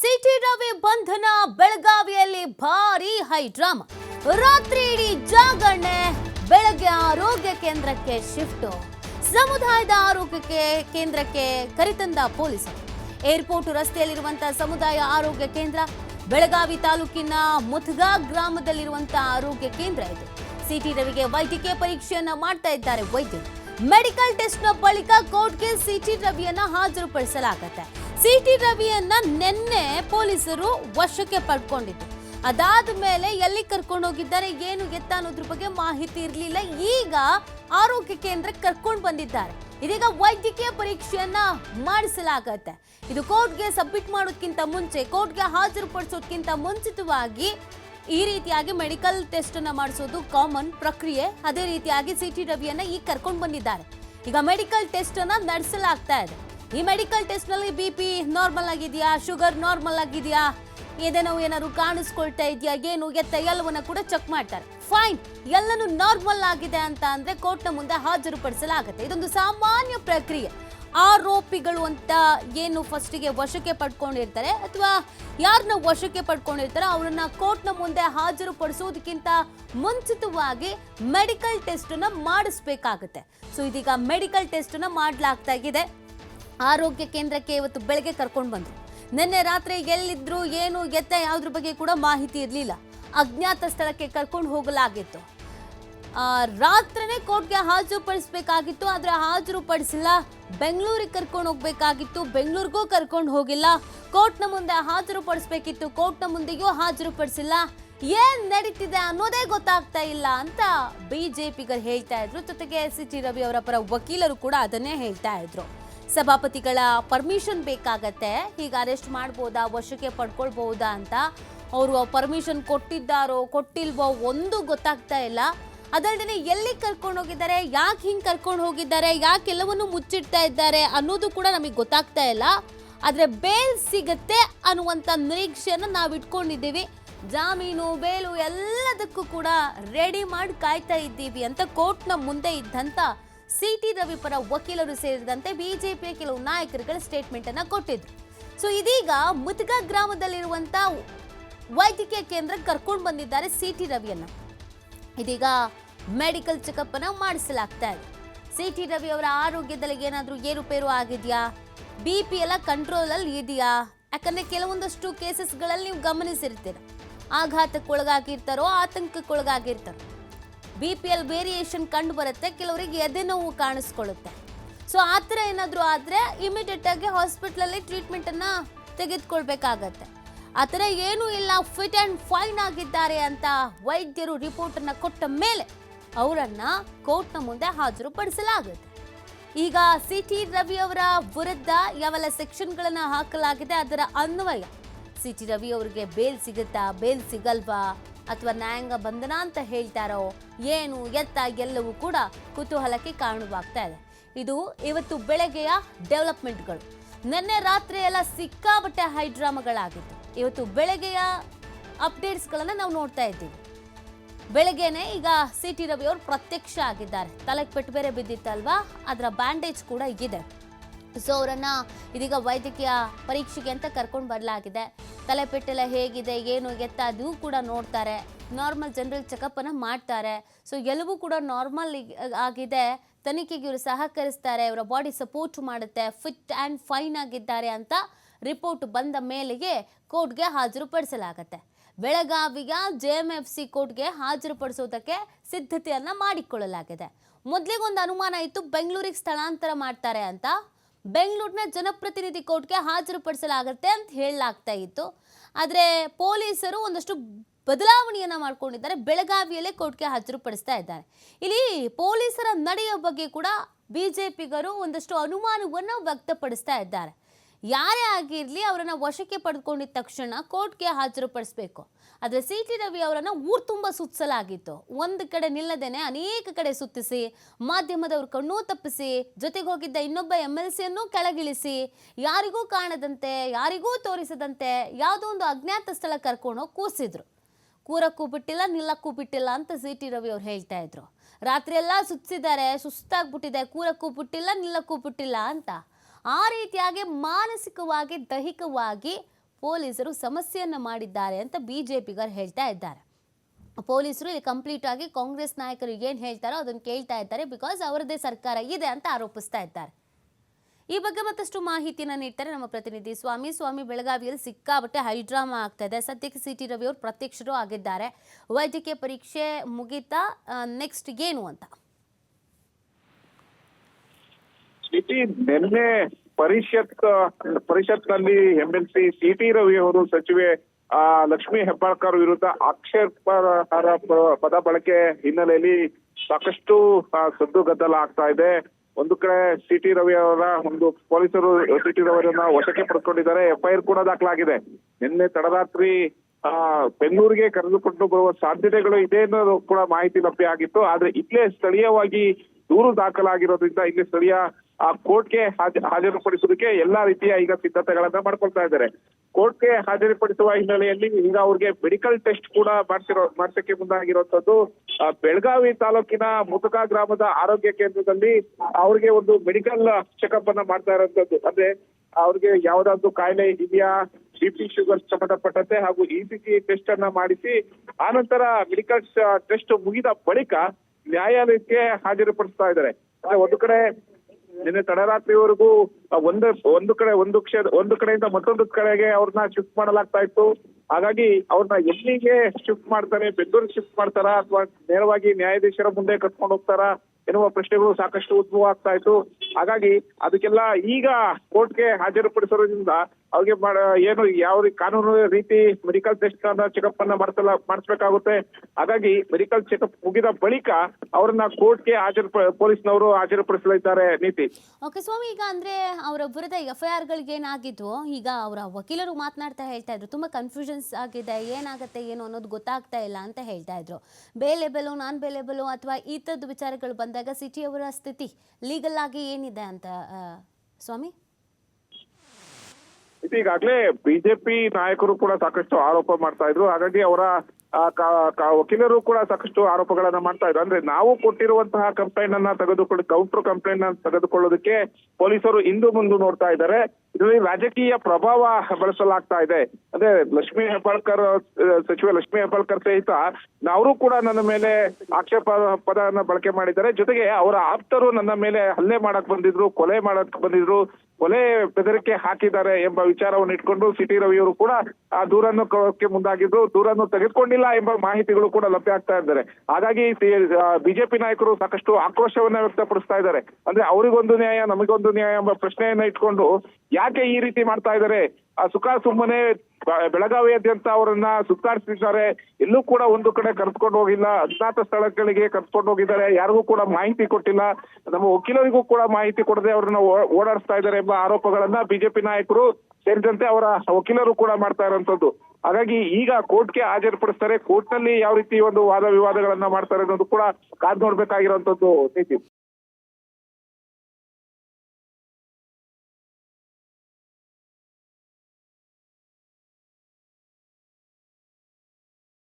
City Ravi ಬಂಧನ ಬೆಳಗಾವಿಯಲ್ಲಿ ಭಾರಿ ಹೈ ಡ್ರಾಮಾ. ರಾತ್ರಿ ಇಡೀ ಜಾಗರಣೆ ಬೆಳಗ್ಗೆ ಆರೋಗ್ಯ ಕೇಂದ್ರಕ್ಕೆ ಶಿಫ್ಟ್. ಸಮುದಾಯದ ಆರೋಗ್ಯಕ್ಕೆ ಕೇಂದ್ರಕ್ಕೆ ಕರೆತಂದ ಪೊಲೀಸರು. ಏರ್ಪೋರ್ಟ್ ರಸ್ತೆಯಲ್ಲಿರುವಂತಹ ಸಮುದಾಯ ಆರೋಗ್ಯ ಕೇಂದ್ರ, ಬೆಳಗಾವಿ ತಾಲೂಕಿನ ಮುಥಗಾ ಗ್ರಾಮದಲ್ಲಿರುವಂತಹ ಆರೋಗ್ಯ ಕೇಂದ್ರ ಇದು. ಸಿಟಿ ರವಿಗೆ ವೈದ್ಯಕೀಯ ಪರೀಕ್ಷೆಯನ್ನ ಮಾಡ್ತಾ ಇದ್ದಾರೆ ವೈದ್ಯರು. ಮೆಡಿಕಲ್ ಟೆಸ್ಟ್ನ ಬಳಿಕ ಕೋರ್ಟ್ಗೆ ಸಿಟಿ ರವಿಯನ್ನ ಹಾಜರುಪಡಿಸಲಾಗತ್ತೆ. ಸಿಟಿ ರವಿಯನ್ನ ನಿನ್ನೆ ಪೊಲೀಸರು ವಶಕ್ಕೆ ಪಡ್ಕೊಂಡಿದ್ರು. ಅದಾದ ಮೇಲೆ ಎಲ್ಲಿ ಕರ್ಕೊಂಡು ಹೋಗಿದ್ದಾರೆ, ಏನು ಎತ್ತ ಅನ್ನೋದ್ರ ಬಗ್ಗೆ ಮಾಹಿತಿ ಇರಲಿಲ್ಲ. ಈಗ ಆರೋಗ್ಯ ಕೇಂದ್ರಕ್ಕೆ ಕರ್ಕೊಂಡು ಬಂದಿದ್ದಾರೆ. ಇದೀಗ ವೈದ್ಯಕೀಯ ಪರೀಕ್ಷೆಯನ್ನ ಮಾಡಿಸಲಾಗತ್ತೆ. ಇದು ಕೋರ್ಟ್ಗೆ ಸಬ್ಮಿಟ್ ಮಾಡೋದಕ್ಕಿಂತ ಮುಂಚೆ, ಕೋರ್ಟ್ಗೆ ಹಾಜರುಪಡಿಸೋದಕ್ಕಿಂತ ಮುಂಚಿತವಾಗಿ ಈ ರೀತಿಯಾಗಿ ಮೆಡಿಕಲ್ ಟೆಸ್ಟ್ ಅನ್ನ ಮಾಡಿಸೋದು ಕಾಮನ್ ಪ್ರಕ್ರಿಯೆ. ಅದೇ ರೀತಿಯಾಗಿ ಸಿಟಿ ರವಿಯನ್ನ ಈಗ ಕರ್ಕೊಂಡು ಬಂದಿದ್ದಾರೆ. ಈಗ ಮೆಡಿಕಲ್ ಟೆಸ್ಟ್ ಅನ್ನ ನಡೆಸಲಾಗ್ತಾ ಇದೆ. ಈ ಮೆಡಿಕಲ್ ಟೆಸ್ಟ್ನಲ್ಲಿ ಬಿ ಪಿ ನಾರ್ಮಲ್ ಆಗಿದೆಯಾ? ಶುಗರ್ ನಾರ್ಮಲ್ ಆಗಿದೆಯಾ? ಎದೆನೋವು ಏನಾದ್ರು ಕಾಣಿಸ್ಕೊಳ್ತಾ ಇದೆಯಾ? ಏನು? ಎತ್ತ ಎಲ್ಲವನ್ನ ಕೂಡ ಚೆಕ್ ಮಾಡ್ತಾರೆ. ಫೈನ್ ಎಲ್ಲನೂ ನಾರ್ಮಲ್ ಆಗಿದೆ ಅಂತ ಅಂದ್ರೆ ಕೋರ್ಟ್ನ ಮುಂದೆ ಹಾಜರುಪಡಿಸಲಾಗುತ್ತೆ. ಇದೊಂದು ಸಾಮಾನ್ಯ ಪ್ರಕ್ರಿಯೆ. ಆರೋಪಿಗಳು ಅಂತ ಏನು ಫಸ್ಟಿಗೆ ವಶಕ್ಕೆ ಪಡ್ಕೊಂಡಿರ್ತಾರೆ ಅಥವಾ ಯಾರನ್ನ ವಶಕ್ಕೆ ಪಡ್ಕೊಂಡಿರ್ತಾರೋ ಅವರನ್ನ ಕೋರ್ಟ್ನ ಮುಂದೆ ಹಾಜರುಪಡಿಸೋದಕ್ಕಿಂತ ಮುಂಚಿತವಾಗಿ ಮೆಡಿಕಲ್ ಟೆಸ್ಟ್ ಅನ್ನ ಮಾಡಿಸ್ಬೇಕಾಗುತ್ತೆ. ಸೊ ಇದೀಗ ಮೆಡಿಕಲ್ ಟೆಸ್ಟ್ ಅನ್ನ ಮಾಡಲಾಗ್ತಾ ಇದೆ. ಆರೋಗ್ಯ ಕೇಂದ್ರಕ್ಕೆ ಇವತ್ತು ಬೆಳಗ್ಗೆ ಕರ್ಕೊಂಡು ಬಂದ್ರು. ನಿನ್ನೆ ರಾತ್ರಿ ಎಲ್ಲಿದ್ರು, ಏನು, ಎತ್ತ ಯಾವುದ್ರ ಬಗ್ಗೆ ಕೂಡ ಮಾಹಿತಿ ಇರಲಿಲ್ಲ. ಅಜ್ಞಾತ ಸ್ಥಳಕ್ಕೆ ಕರ್ಕೊಂಡು ಹೋಗಲಾಗಿತ್ತು. ರಾತ್ರಿನೇ ಕೋರ್ಟ್ಗೆ ಹಾಜರುಪಡಿಸ್ಬೇಕಾಗಿತ್ತು ಆದರೆ ಹಾಜರುಪಡಿಸಿಲ್ಲ ಬೆಂಗಳೂರಿಗೆ ಕರ್ಕೊಂಡು ಹೋಗ್ಬೇಕಾಗಿತ್ತು, ಬೆಂಗಳೂರಿಗೂ ಕರ್ಕೊಂಡು ಹೋಗಿಲ್ಲ. ಕೋರ್ಟ್ನ ಮುಂದೆ ಹಾಜರುಪಡಿಸ್ಬೇಕಿತ್ತು ಕೋರ್ಟ್ನ ಮುಂದೆಯೂ ಹಾಜರುಪಡಿಸಿಲ್ಲ ಏನ್ ನಡೀತಿದೆ ಅನ್ನೋದೇ ಗೊತ್ತಾಗ್ತಾ ಇಲ್ಲ ಅಂತ ಬಿಜೆಪಿಗರು ಹೇಳ್ತಾ ಇದ್ರು. ಜೊತೆಗೆ ಸಿ ಟಿ ರವಿ ಅವರ ಪರ ವಕೀಲರು ಕೂಡ ಅದನ್ನೇ ಹೇಳ್ತಾ ಇದ್ರು. ಸಭಾಪತಿಗಳ ಪರ್ಮಿಷನ್ ಬೇಕಾಗತ್ತೆ. ಹೀಗೆ ಅರೆಸ್ಟ್ ಮಾಡ್ಬೋದಾ, ವಶಕ್ಕೆ ಪಡ್ಕೊಳ್ಬಹುದಾ ಅಂತ ಅವರು ಪರ್ಮಿಷನ್ ಕೊಟ್ಟಿದ್ದಾರೋ, ಕೊಟ್ಟಿಲ್ವೋ ಒಂದು ಗೊತ್ತಾಗ್ತಾ ಇಲ್ಲ. ಅದಲ್ಲದೆ ಎಲ್ಲಿ ಕರ್ಕೊಂಡು ಹೋಗಿದ್ದಾರೆ, ಯಾಕೆ ಹಿಂಗೆ ಕರ್ಕೊಂಡು ಹೋಗಿದ್ದಾರೆ, ಯಾಕೆ ಎಲ್ಲವನ್ನು ಮುಚ್ಚಿಡ್ತಾ ಇದ್ದಾರೆ ಅನ್ನೋದು ಕೂಡ ನಮಗೆ ಗೊತ್ತಾಗ್ತಾ ಇಲ್ಲ. ಆದರೆ ಬೇಲ್ ಸಿಗತ್ತೆ ಅನ್ನುವಂಥ ನಿರೀಕ್ಷೆಯನ್ನು ನಾವು ಇಟ್ಕೊಂಡಿದ್ದೀವಿ. ಜಾಮೀನು ಬೇಲು ಎಲ್ಲದಕ್ಕೂ ಕೂಡ ರೆಡಿ ಮಾಡಿ ಕಾಯ್ತಾ ಇದ್ದೀವಿ ಅಂತ ಕೋರ್ಟ್ನ ಮುಂದೆ ಇದ್ದಂಥ ಸಿ ಟಿ ರವಿ ಪರ ವಕೀಲರು ಸೇರಿದಂತೆ ಬಿಜೆಪಿಯ ಕೆಲವು ನಾಯಕರುಗಳ ಸ್ಟೇಟ್ಮೆಂಟ್ ಅನ್ನ ಕೊಟ್ಟಿದ್ರು. ಸೊ ಇದೀಗ ಮುತ್ಗಾ ಗ್ರಾಮದಲ್ಲಿರುವಂತ ವೈದ್ಯಕೀಯ ಕೇಂದ್ರ ಕರ್ಕೊಂಡು ಬಂದಿದ್ದಾರೆ ಸಿ ಟಿ ರವಿಯನ್ನ ಇದೀಗ ಮೆಡಿಕಲ್ ಚೆಕಪ್ ಅನ್ನ ಮಾಡಿಸಲಾಗ್ತಾ ಇದೆ. ಸಿ ಟಿ ರವಿ ಅವರ ಆರೋಗ್ಯದಲ್ಲಿ ಏನಾದರೂ ಏರುಪೇರು ಆಗಿದೆಯಾ? ಬಿ ಪಿ ಎಲ್ಲ ಕಂಟ್ರೋಲಲ್ಲಿ ಇದೆಯಾ? ಯಾಕಂದ್ರೆ ಕೆಲವೊಂದಷ್ಟು ಕೇಸಸ್ಗಳಲ್ಲಿ ನೀವು ಗಮನಿಸಿರ್ತೀರ. ಆಘಾತಕ್ಕೊಳಗಾಗಿರ್ತಾರೋ, ಆತಂಕಕ್ಕೊಳಗಾಗಿರ್ತಾರೋ. ಬಿ ಪಿ ಎಲ್ ವೇರಿಯೇಷನ್ ಕಂಡು ಬರುತ್ತೆ ಕೆಲವರಿಗೆ ಎದೆ ನೋವು ಕಾಣಿಸ್ಕೊಳ್ಳುತ್ತೆ. ಸೊ ಆ ಥರ ಏನಾದರೂ ಆದರೆ ಇಮಿಡಿಯೇಟ್ ಆಗಿ ಹಾಸ್ಪಿಟ್ಲಲ್ಲಿ ಟ್ರೀಟ್ಮೆಂಟನ್ನು ತೆಗೆದುಕೊಳ್ಬೇಕಾಗತ್ತೆ. ಆ ಥರ ಏನೂ ಇಲ್ಲ ಫಿಟ್ ಆ್ಯಂಡ್ ಫೈನ್ ಆಗಿದ್ದಾರೆ ಅಂತ ವೈದ್ಯರು ರಿಪೋರ್ಟನ್ನು ಕೊಟ್ಟ ಮೇಲೆ ಅವರನ್ನು ಕೋರ್ಟ್ನ ಮುಂದೆ ಹಾಜರುಪಡಿಸಲಾಗುತ್ತೆ. ಈಗ ಸಿ ಟಿ ರವಿ ಅವರ ವಿರುದ್ಧ ಯಾವೆಲ್ಲ ಸೆಕ್ಷನ್ಗಳನ್ನು ಹಾಕಲಾಗಿದೆ ಅದರ ಅನ್ವಯ. ಸಿ ಟಿ ರವಿ ಅವರಿಗೆ ಬೇಲ್ ಸಿಗುತ್ತಾ ಬೇಲ್ ಸಿಗಲ್ವಾ? ಅಥವಾ ನ್ಯಾಯಾಂಗ ಬಂಧನ ಅಂತ ಹೇಳ್ತಾರೋ ಏನು ಎತ್ತ ಎಲ್ಲವೂ ಕೂಡ ಕುತೂಹಲಕ್ಕೆ ಕಾರಣವಾಗ್ತಾ ಇದೆ. ಇದು ಇವತ್ತು ಬೆಳಗ್ಗೆಯ ಡೆವಲಪ್ಮೆಂಟ್ಗಳು. ನಿನ್ನೆ ರಾತ್ರಿ ಎಲ್ಲ ಸಿಕ್ಕಾಬಟ್ಟೆ ಹೈಡ್ರಾಮಗಳಾಗಿತ್ತು ಇವತ್ತು ಬೆಳಗ್ಗೆಯ ಅಪ್ಡೇಟ್ಸ್ಗಳನ್ನು ನಾವು ನೋಡ್ತಾ ಇದ್ದೀವಿ. ಬೆಳಗ್ಗೆನೆ ಈಗ ಸಿ ಟಿ ರವಿ ಅವರು ಪ್ರತ್ಯಕ್ಷ ಆಗಿದ್ದಾರೆ. ತಲೆಗೆ ಪೆಟ್ಟು ಬೇರೆ ಬಿದ್ದಿತ್ತಲ್ವಾ? ಅದರ ಬ್ಯಾಂಡೇಜ್ ಕೂಡ ಇದೆ. ಸೊ ಅವರನ್ನು ಇದೀಗ ವೈದ್ಯಕೀಯ ಪರೀಕ್ಷೆಗೆ ಅಂತ ಕರ್ಕೊಂಡು ಬರಲಾಗಿದೆ. ತಲೆಪೆಟ್ಟೆಲ್ಲ ಹೇಗಿದೆ, ಏನು ಎತ್ತ ಅದು ಕೂಡ ನೋಡ್ತಾರೆ. ನಾರ್ಮಲ್ ಜನರಲ್ ಚೆಕಪ್ಪನ್ನು ಮಾಡ್ತಾರೆ. ಸೊ ಎಲ್ಲವೂ ಕೂಡ ನಾರ್ಮಲ್ ಆಗಿದೆ. ತನಿಖೆಗೆ ಇವರು ಸಹಕರಿಸ್ತಾರೆ, ಇವರ ಬಾಡಿ ಸಪೋರ್ಟ್ ಮಾಡುತ್ತೆ ಫಿಟ್ ಆ್ಯಂಡ್ ಫೈನ್ ಆಗಿದ್ದಾರೆ ಅಂತ ರಿಪೋರ್ಟ್ ಬಂದ ಮೇಲೆಗೆ ಕೋರ್ಟ್ಗೆ ಹಾಜರುಪಡಿಸಲಾಗತ್ತೆ. ಬೆಳಗಾವಿಯ ಜೆ ಎಂ ಎಫ್ ಸಿ ಕೋರ್ಟ್ಗೆ ಹಾಜರುಪಡಿಸೋದಕ್ಕೆ ಸಿದ್ಧತೆಯನ್ನು ಮಾಡಿಕೊಳ್ಳಲಾಗಿದೆ. ಮೊದಲಿಗೆ ಒಂದು ಅನುಮಾನ ಇತ್ತು, ಬೆಂಗಳೂರಿಗೆ ಸ್ಥಳಾಂತರ ಮಾಡ್ತಾರೆ ಅಂತ. ಬೆಂಗಳೂರಿನ ಜನಪ್ರತಿನಿಧಿ ಕೋರ್ಟ್ಗೆ ಹಾಜರುಪಡಿಸಲಾಗುತ್ತೆ ಅಂತ ಹೇಳಲಾಗ್ತಾ ಇತ್ತು. ಆದರೆ ಪೊಲೀಸರು ಒಂದಷ್ಟು ಬದಲಾವಣೆಯನ್ನ ಮಾಡಿಕೊಂಡಿದ್ದಾರೆ. ಬೆಳಗಾವಿಯಲ್ಲೇ ಕೋರ್ಟ್ಗೆ ಹಾಜರುಪಡಿಸ್ತಾ ಇದ್ದಾರೆ. ಇಲ್ಲಿ ಪೊಲೀಸರ ನಡೆಯ ಬಗ್ಗೆ ಕೂಡ ಬಿಜೆಪಿಗರು ಒಂದಷ್ಟು ಅನುಮಾನವನ್ನು ವ್ಯಕ್ತಪಡಿಸ್ತಾ ಇದ್ದಾರೆ. ಯಾರೇ ಆಗಿರಲಿ ಅವರನ್ನ ವಶಕ್ಕೆ ಪಡ್ಕೊಂಡಿದ್ದ ತಕ್ಷಣ ಕೋರ್ಟ್ಗೆ ಹಾಜರುಪಡಿಸಬೇಕು. ಆದರೆ ಸಿ ಟಿ ರವಿ ಅವರನ್ನು ಊರು ತುಂಬ ಸುತ್ತಿಸಲಾಗಿತ್ತು ಒಂದು ಕಡೆ ನಿಲ್ಲದೇನೆ ಅನೇಕ ಕಡೆ ಸುತ್ತಿಸಿ, ಮಾಧ್ಯಮದವ್ರ ಕಣ್ಣು ತಪ್ಪಿಸಿ, ಜೊತೆಗೆ ಹೋಗಿದ್ದ ಇನ್ನೊಬ್ಬ ಎಂ ಎಲ್ ಸಿಯನ್ನು ಕೆಳಗಿಳಿಸಿ, ಯಾರಿಗೂ ಕಾಣದಂತೆ, ಯಾರಿಗೂ ತೋರಿಸದಂತೆ ಯಾವುದೋ ಒಂದು ಅಜ್ಞಾತ ಸ್ಥಳ ಕರ್ಕೊಂಡು ಕೂಸಿದ್ರು ಕೂರಕ್ಕೂ ಬಿಟ್ಟಿಲ್ಲ, ನಿಲ್ಲಕ್ಕೂ ಬಿಟ್ಟಿಲ್ಲ ಅಂತ ಸಿ ಟಿ ರವಿ ಅವ್ರು ಹೇಳ್ತಾ ಇದ್ರು. ರಾತ್ರಿ ಎಲ್ಲ ಸುತ್ತಿಸಿದ್ದಾರೆ, ಸುಸ್ತಾಗ್ಬಿಟ್ಟಿದೆ, ಕೂರಕ್ಕೂ ಬಿಟ್ಟಿಲ್ಲ, ನಿಲ್ಲಕ್ಕೂ ಬಿಟ್ಟಿಲ್ಲ ಅಂತ. ಆ ರೀತಿಯಾಗಿ ಮಾನಸಿಕವಾಗಿ, ದೈಹಿಕವಾಗಿ ಪೊಲೀಸರು ಸಮಸ್ಯೆಯನ್ನು ಮಾಡಿದ್ದಾರೆ ಅಂತ ಬಿಜೆಪಿಗರು ಹೇಳ್ತಾ ಇದ್ದಾರೆ. ಪೊಲೀಸರು ಇಲ್ಲಿ ಕಂಪ್ಲೀಟ್ ಆಗಿ ಕಾಂಗ್ರೆಸ್ ನಾಯಕರು ಏನು ಹೇಳ್ತಾರೋ ಅದನ್ನು ಕೇಳ್ತಾ ಇದ್ದಾರೆ ಬಿಕಾಸ್ ಅವರದೇ ಸರ್ಕಾರ ಇದೆ ಅಂತ ಆರೋಪಿಸ್ತಾ ಇದ್ದಾರೆ. ಈ ಬಗ್ಗೆ ಮತ್ತಷ್ಟು ಮಾಹಿತಿಯನ್ನು ನೀಡ್ತಾರೆ ನಮ್ಮ ಪ್ರತಿನಿಧಿ ಸ್ವಾಮಿ. ಸ್ವಾಮಿ, ಬೆಳಗಾವಿಯಲ್ಲಿ ಸಿಕ್ಕಾಬಟ್ಟೆ ಹೈಡ್ರಾಮಾ ಆಗ್ತಾ ಇದೆ. ಸದ್ಯಕ್ಕೆ ಸಿ ಟಿ ರವಿಯವರು ಪ್ರತ್ಯಕ್ಷರು ಆಗಿದ್ದಾರೆ. ವೈದ್ಯಕೀಯ ಪರೀಕ್ಷೆ ಮುಗಿತಾ ನೆಕ್ಸ್ಟ್ ಏನು ಅಂತ. ಸಿಟಿ ನಿನ್ನೆ ಪರಿಷತ್ ಪರಿಷತ್ನಲ್ಲಿ ಎಂಎಲ್ಸಿ ಸಿಟಿ ರವಿ ಅವರು ಸಚಿವೆ ಆ, ಲಕ್ಷ್ಮೀ ಹೆಬ್ಬಾಳ್ಕರ್ ವಿರುದ್ಧ ಆಕ್ಷೇಪಾರ್ಹ ಪ- ಪದ ಬಳಕೆ ಹಿನ್ನೆಲೆಯಲ್ಲಿ ಸಾಕಷ್ಟು ಸದ್ದು ಗದ್ದಲ ಆಗ್ತಾ ಇದೆ. ಒಂದು ಕಡೆ ಸಿಟಿ ರವಿ ಅವರ ಒಂದು ಪೊಲೀಸರು ಸಿಟಿ ರವಿಯನ್ನ ವಶಕ್ಕೆ ಪಡೆದುಕೊಂಡಿದ್ದಾರೆ ಎಫ್ಐಆರ್ ಕೂಡ ದಾಖಲಾಗಿದೆ. ನಿನ್ನೆ ತಡರಾತ್ರಿ ಆ ಬೆಂಗಳೂರಿಗೆ ಕರೆದುಕೊಂಡು ಬರುವ ಸಾಧ್ಯತೆಗಳು ಇದೆ ಅನ್ನೋದು ಕೂಡ ಮಾಹಿತಿ ಲಭ್ಯ ಆಗಿತ್ತು. ಆದ್ರೆ ಇಲ್ಲೇ ಸ್ಥಳೀಯವಾಗಿ ದೂರು ದಾಖಲಾಗಿರೋದ್ರಿಂದ ಇಲ್ಲಿ ಸ್ಥಳೀಯ ಆ ಕೋರ್ಟ್ಗೆ ಹಾಜರು ಪಡಿಸೋದಕ್ಕೆ ಎಲ್ಲಾ ರೀತಿಯ ಈಗ ಸಿದ್ಧತೆಗಳನ್ನ ಮಾಡ್ಕೊಳ್ತಾ ಇದ್ದಾರೆ. ಕೋರ್ಟ್ಗೆ ಹಾಜರುಪಡಿಸುವ ಹಿನ್ನೆಲೆಯಲ್ಲಿ ಈಗ ಅವ್ರಿಗೆ ಮೆಡಿಕಲ್ ಟೆಸ್ಟ್ ಕೂಡ ಮಾಡ್ತಿರೋ, ಮಾಡ್ಸಕ್ಕೆ ಮುಂದಾಗಿರುವಂತದ್ದು ಬೆಳಗಾವಿ ತಾಲೂಕಿನ ಮುದುಕ ಗ್ರಾಮದ ಆರೋಗ್ಯ ಕೇಂದ್ರದಲ್ಲಿ ಅವ್ರಿಗೆ ಒಂದು ಮೆಡಿಕಲ್ ಚೆಕಪ್ ಅನ್ನ ಮಾಡ್ತಾ ಇರುವಂತದ್ದು ಅಂದ್ರೆ ಅವ್ರಿಗೆ ಯಾವ್ದಾದ್ರು ಕಾಯಿಲೆ ಇದೆಯಾ, ಬಿ ಪಿ ಶುಗರ್ ಸಂಬಂಧಪಟ್ಟಂತೆ ಹಾಗೂ ಇ ಸಿ ಜಿ ಟೆಸ್ಟ್ ಅನ್ನ ಮಾಡಿಸಿ, ಆನಂತರ ಮೆಡಿಕಲ್ ಟೆಸ್ಟ್ ಮುಗಿದ ಬಳಿಕ ನ್ಯಾಯಾಲಯಕ್ಕೆ ಹಾಜರುಪಡಿಸ್ತಾ ಇದ್ದಾರೆ. ಒಂದು ಕಡೆ ನಿನ್ನೆ ತಡರಾತ್ರಿವರೆಗೂ ಒಂದೇ ಒಂದು ಕಡೆ, ಒಂದು ಕ್ಷೇ ಒಂದು ಕಡೆಯಿಂದ ಮತ್ತೊಂದು ಕಡೆಗೆ ಅವ್ರನ್ನ ಶಿಫ್ಟ್ ಮಾಡಲಾಗ್ತಾ ಇತ್ತು. ಹಾಗಾಗಿ ಅವ್ರನ್ನ ಎಲ್ಲಿಗೆ ಶಿಫ್ಟ್ ಮಾಡ್ತಾರೆ, ಬೆಂಗಳೂರಿಗೆ ಶಿಫ್ಟ್ ಮಾಡ್ತಾರಾ ಅಥವಾ ನೇರವಾಗಿ ನ್ಯಾಯಾಧೀಶರ ಮುಂದೆ ಕರ್ಕೊಂಡು ಹೋಗ್ತಾರಾ? ಎನ್ನುವ ಪ್ರಶ್ನೆಗಳು ಸಾಕಷ್ಟು ಉದ್ಭವ ಆಗ್ತಾ ಇತ್ತು. ಹಾಗಾಗಿ ಅದಕ್ಕೆಲ್ಲ ಈಗ ಕೋರ್ಟ್ಗೆ ಹಾಜರುಪಡಿಸೋದ್ರಿಂದ ಅವ್ರಿಗೆ ಏನು ಯಾವ ಕಾನೂನು ರೀತಿ ಮೆಡಿಕಲ್ ಟೆಸ್ಟ್ ಅನ್ನ ಚೆಕಪ್ ಅನ್ನ ಮಾಡಿಸಲ ಮಾಡಿಸ್ಬೇಕಾಗುತ್ತೆ. ಹಾಗಾಗಿ ಮೆಡಿಕಲ್ ಚೆಕಪ್ ಮುಗಿದ ಬಳಿಕ ಅವ್ರನ್ನ ಕೋರ್ಟ್ಗೆ ಹಾಜರು ಪೊಲೀಸ್ನವರು ಹಾಜರುಪಡಿಸಲಿದ್ದಾರೆ ನೀತಿ. ಓಕೆ ಸ್ವಾಮಿ, ಈಗ ಅಂದ್ರೆ ಅವರ ವಿರುದ್ಧ ಎಫ್ ಐ ಆರ್ಗಳಿಗೆ ಏನಾಗಿದ್ವು? ಈಗ ಅವರ ವಕೀಲರು ಮಾತನಾಡ್ತಾ ಹೇಳ್ತಾ ಇದ್ರು. ತುಂಬಾ ಕನ್ಫ್ಯೂಷನ್ಸ್ ಆಗಿದೆ. ಏನಾಗುತ್ತೆ, ಏನು ಅನ್ನೋದು ಗೊತ್ತಾಗ್ತಾ ಇಲ್ಲ ಅಂತ ಹೇಳ್ತಾ ಇದ್ರು. ಬೇಲೆಬಲು ನಾನ್ ಬೇಲೆಬಲು ಅಥವಾ ಈ ತರದ ವಿಚಾರಗಳು ಬಂದಾಗ ಸಿಟಿ ಅವರ ಸ್ಥಿತಿ ಲೀಗಲ್ ಆಗಿ ಏನಿದೆ ಅಂತ ಸ್ವಾಮಿ? ಈಗಾಗಲೇ ಬಿಜೆಪಿ ನಾಯಕರು ಕೂಡ ಸಾಕಷ್ಟು ಆರೋಪ ಮಾಡ್ತಾ ಇದ್ರು. ಹಾಗಾಗಿ ಅವರ ವಕೀಲರು ಕೂಡ ಸಾಕಷ್ಟು ಆರೋಪಗಳನ್ನ ಮಾಡ್ತಾ ಇದ್ರು. ಅಂದ್ರೆ ನಾವು ಕೊಟ್ಟಿರುವಂತಹ ಕಂಪ್ಲೇಂಟ್ ಅನ್ನ ತೆಗೆದುಕೊಂಡು ಕೌಂಟರ್ ಕಂಪ್ಲೇಂಟ್ ಅನ್ನ ತೆಗೆದುಕೊಳ್ಳೋದಕ್ಕೆ ಪೊಲೀಸರು ಇಂದು ಮುಂದೆ ನೋಡ್ತಾ ಇದ್ದಾರೆ. ಇದರಲ್ಲಿ ರಾಜಕೀಯ ಪ್ರಭಾವ ಬಳಸಲಾಗ್ತಾ ಇದೆ. ಅಂದ್ರೆ ಲಕ್ಷ್ಮೀ ಹೆಬ್ಬಾಳ್ಕರ್ ಸಚಿವ ಲಕ್ಷ್ಮೀ ಹೆಬ್ಬಾಳ್ಕರ್ ಸಹಿತ ಅವರು ಕೂಡ ನನ್ನ ಮೇಲೆ ಆಕ್ಷೇಪ ಪದವನ್ನ ಬಳಕೆ ಮಾಡಿದ್ದಾರೆ. ಜೊತೆಗೆ ಅವರ ಆಪ್ತರು ನನ್ನ ಮೇಲೆ ಹಲ್ಲೆ ಮಾಡಕ್ ಬಂದಿದ್ರು, ಕೊಲೆ ಮಾಡಕ್ ಬಂದಿದ್ರು. ಕೊಲೆ ಬೆದರಿಕೆ ಹಾಕಿದ್ದಾರೆ ಎಂಬ ವಿಚಾರವನ್ನು ಇಟ್ಕೊಂಡು ಸಿಟಿ ರವಿಯವರು ಕೂಡ ಆ ದೂರನ್ನು ಕೊಡೋಕೆ ಮುಂದಾಗಿದ್ರು. ದೂರನ್ನು ತೆಗೆದುಕೊಂಡಿಲ್ಲ ಎಂಬ ಮಾಹಿತಿಗಳು ಕೂಡ ಲಭ್ಯ ಆಗ್ತಾ ಇದ್ದಾರೆ. ಹಾಗಾಗಿ ಬಿಜೆಪಿ ನಾಯಕರು ಸಾಕಷ್ಟು ಆಕ್ರೋಶವನ್ನ ವ್ಯಕ್ತಪಡಿಸ್ತಾ ಇದ್ದಾರೆ. ಅಂದ್ರೆ ಅವರಿಗೊಂದು ನ್ಯಾಯ, ನಮಗೊಂದು ನ್ಯಾಯ ಎಂಬ ಪ್ರಶ್ನೆಯನ್ನ ಇಟ್ಕೊಂಡು ಯಾಕೆ ಈ ರೀತಿ ಮಾಡ್ತಾ ಇದ್ದಾರೆ? ಸುಖ ಸುಮ್ಮನೆ ಬೆಳಗಾವಿಯಾದ್ಯಂತ ಅವರನ್ನ ಸುತ್ತಾಡಿಸಿದ್ದಾರೆ. ಎಲ್ಲೂ ಕೂಡ ಒಂದು ಕಡೆ ಕರೆದುಕೊಂಡು ಹೋಗಿಲ್ಲ. ಅಜ್ಞಾತ ಸ್ಥಳಗಳಿಗೆ ಕರೆದುಕೊಂಡು ಹೋಗಿದ್ದಾರೆ. ಯಾರಿಗೂ ಕೂಡ ಮಾಹಿತಿ ಕೊಟ್ಟಿಲ್ಲ. ನಮ್ಮ ವಕೀಲರಿಗೂ ಕೂಡ ಮಾಹಿತಿ ಕೊಡದೆ ಅವರನ್ನ ಓಡಾಡಿಸ್ತಾ ಇದ್ದಾರೆ ಎಂಬ ಆರೋಪಗಳನ್ನ ಬಿಜೆಪಿ ನಾಯಕರು ಸೇರಿದಂತೆ ಅವರ ವಕೀಲರು ಕೂಡ ಮಾಡ್ತಾ ಇರುವಂತದ್ದು ಹಾಗಾಗಿ ಈಗ ಕೋರ್ಟ್ಗೆ ಕೋರ್ಟ್ನಲ್ಲಿ ಯಾವ ರೀತಿ ಒಂದು ವಾದ ವಿವಾದಗಳನ್ನ ಮಾಡ್ತಾರೆ ಅನ್ನೋದು ಕೂಡ ಕಾದ್ ನೋಡ್ಬೇಕಾಗಿರುವಂತದ್ದು ನೀತಿ.